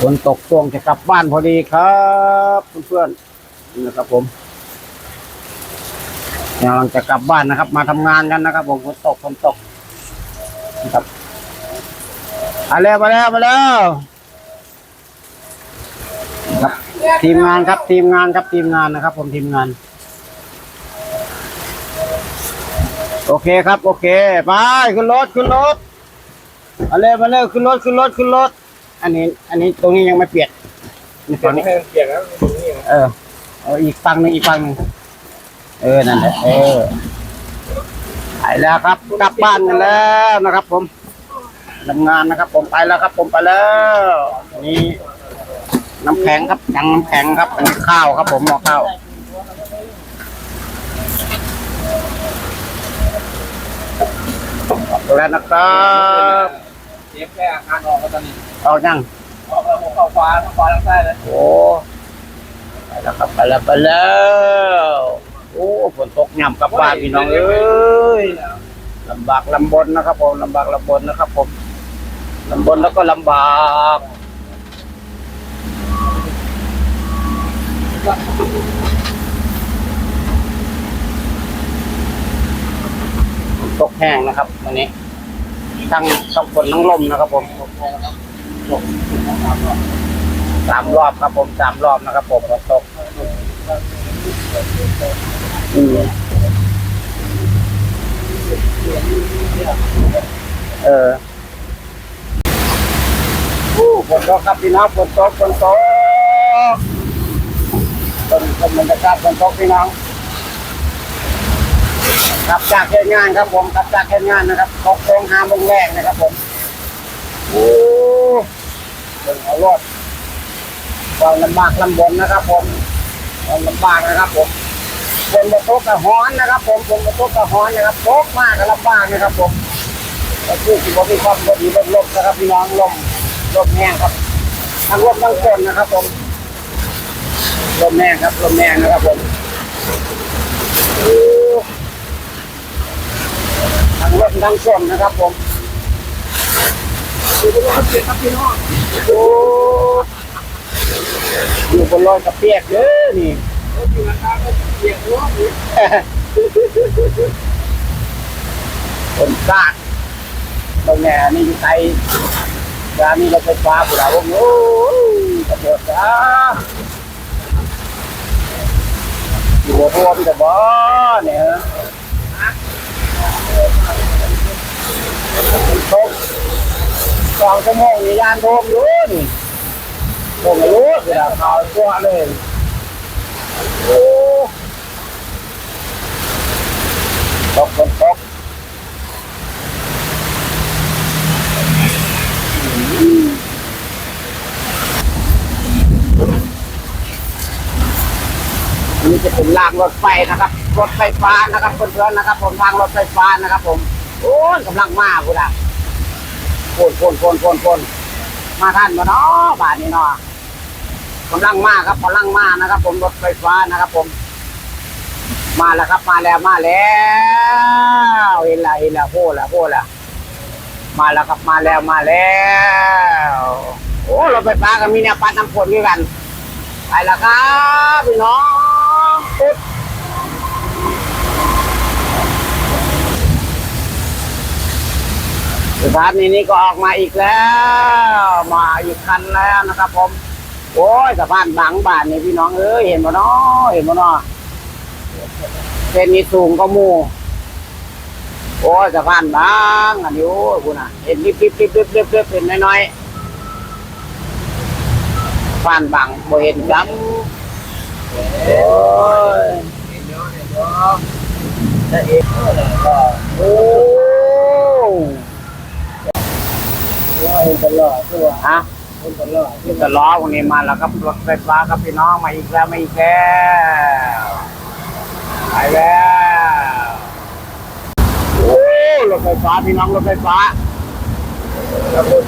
ฝนตกช่วงจะกลับบ้านพอดีครับเพื่อนๆนะครับผมกำลังจะกลับบ้านนะครับ มาทำงานกันนะครับ ผมฝนตกฝนตกนะครับมาแล้วมาแล้วมาแล้วครับทีมงานครับทีมงานครับทีมงานนะครับ ผมทีมงาน โอเคครับ โอเคไปขึ้นรถขึ้นรถมาเลยมาเลยขึ้นรถขึ้นรถขึ้นรถ อันนี้ อันนี้ตรงนี้ยังไม่เปียกนี่ตรงนี้ให้เปียกแล้วตรงนี้นะเออเอาอีกฝั่งหนึ่งอีกฝั่งหนึ่งเออนั่นแหละเออไปแล้วครับกลับบ้านกันแล้วนะครับ ผมทำงานนะครับ ผมไปแล้วครับ ผมไปแล้วอันนี้น้ำแข็งครับยังน้ำแข็งครับอันนี้ข้าวครับ ผมหม้อข้าวออกแล้วนะครับเจ็บแค่อาการออกก็ตอนนี้ เอายังออกแล้วหัวเข้าฟ้าทั้งฟ้าทั้งใต้เลยโอ้ไปแล้วครับไปแล้วไปแล้วโอ้ฝนตกย่ำกลับบ้านพี่น้องเอ้ยลำบากลำบนนะครับผมลำบากลำบนนะครับผมลำบนแล้วก็ลำบากฝนตกแห้งนะครับวันนี้ทั้งทั้งฝนทั้งลมนะครับผม สามรอบครับผมสามรอบนะครับผมฝนตกอืมเอออู้ฝนตกครับพี่น้องฝนตกฝนตกเป็นเป็นบรรยากาศฝนตกพี่น้องกลับจากเหตุงานครับผมกลับจากเหตุงานนะครับเขาโค้งหาโมงแรกนะครับผม เป็นเอารถความลำบากลำบนนะครับ ผมความลำบากนะครับผมฝนมาตกกระฮ้อนนะครับ ผมฝนมาตกกระฮ้อนนะครับตกมากกระลำบากนะครับ ผมก็คือที่ผมมีความพอดีลมลมนะครับพี่น้องลมลมแห้งครับทั้งลมทั้งฝนนะครับ ผมลมแห้งครับลมแห้งนะครับ ผมทั้งลมทั้งฝนนะครับ ผม คือเป็นว่าเปียกครับพี่น้องโอ้อยู่บนรอยกระเปียกเด้อนี่รถอยู่ราคาก็เปียกร้อนอยู่คนซากตรงแหน่นี่อยู่ไกลร้านนี้เราไปฟ้าปุระวงโอ้ยกระโดดจ้าอยู่บัวทัวพี่ตะบอเนี่ยฮะตก สองชั่วโมงนี่ยานโดมอยู่นี่โดมรู้เวลาข่าวตัวเลยโอ้ตกคนตกอันนี้จะเป็นรางรถไฟนะครับ รถไฟฟ้านะครับเพื่อนๆนะครับ ผมทางรถไฟฟ้านะครับ ผม โอ้ยกำลังมากูนะ โคนโคนโคนโคนโคนมาท่านมาเนาะบาทนี้เนาะกำลังมาครับกำลังมานะครับ ผมรถไฟฟ้านะครับ ผม มาแล้วครับ มาแล้วมาแล้วเห็นละเห็นละโหละโหละมาแล้วครับมาแล้วมาแล้วโอ้รถไฟฟ้าก็มีแนวปัดน้ำฝนด้วยกันไปแล้วครับพี่น้องปุ๊บ สถานีนี้ก็ออกมาอีกแล้ว มาอีกคันแล้วนะครับผม โอ้ยสะพานบางบานนี่พี่น้องเอ้ยเห็นบ่เนาะเห็นบ่เนาะเส้นนี้สูงก็มูโอ้ยสะพานบางอันนี้โอ้ยคุณน่ะเห็นริบริบริบริบริบริบเป็นน้อยๆฟันบังบ่เห็นจำโอ้ยเห็นเยอะเห็นเยอะจะเห็นโอ้ เห็นตลอดตัวฮะเห็นตลอดเห็นตลอดวันนี้มาแล้วครับรถไฟฟ้าครับพี่น้องมาอีกแล้วมาอีกแล้วไปแล้วโอ้รถไฟฟ้าพี่น้องรถไฟฟ้ารถ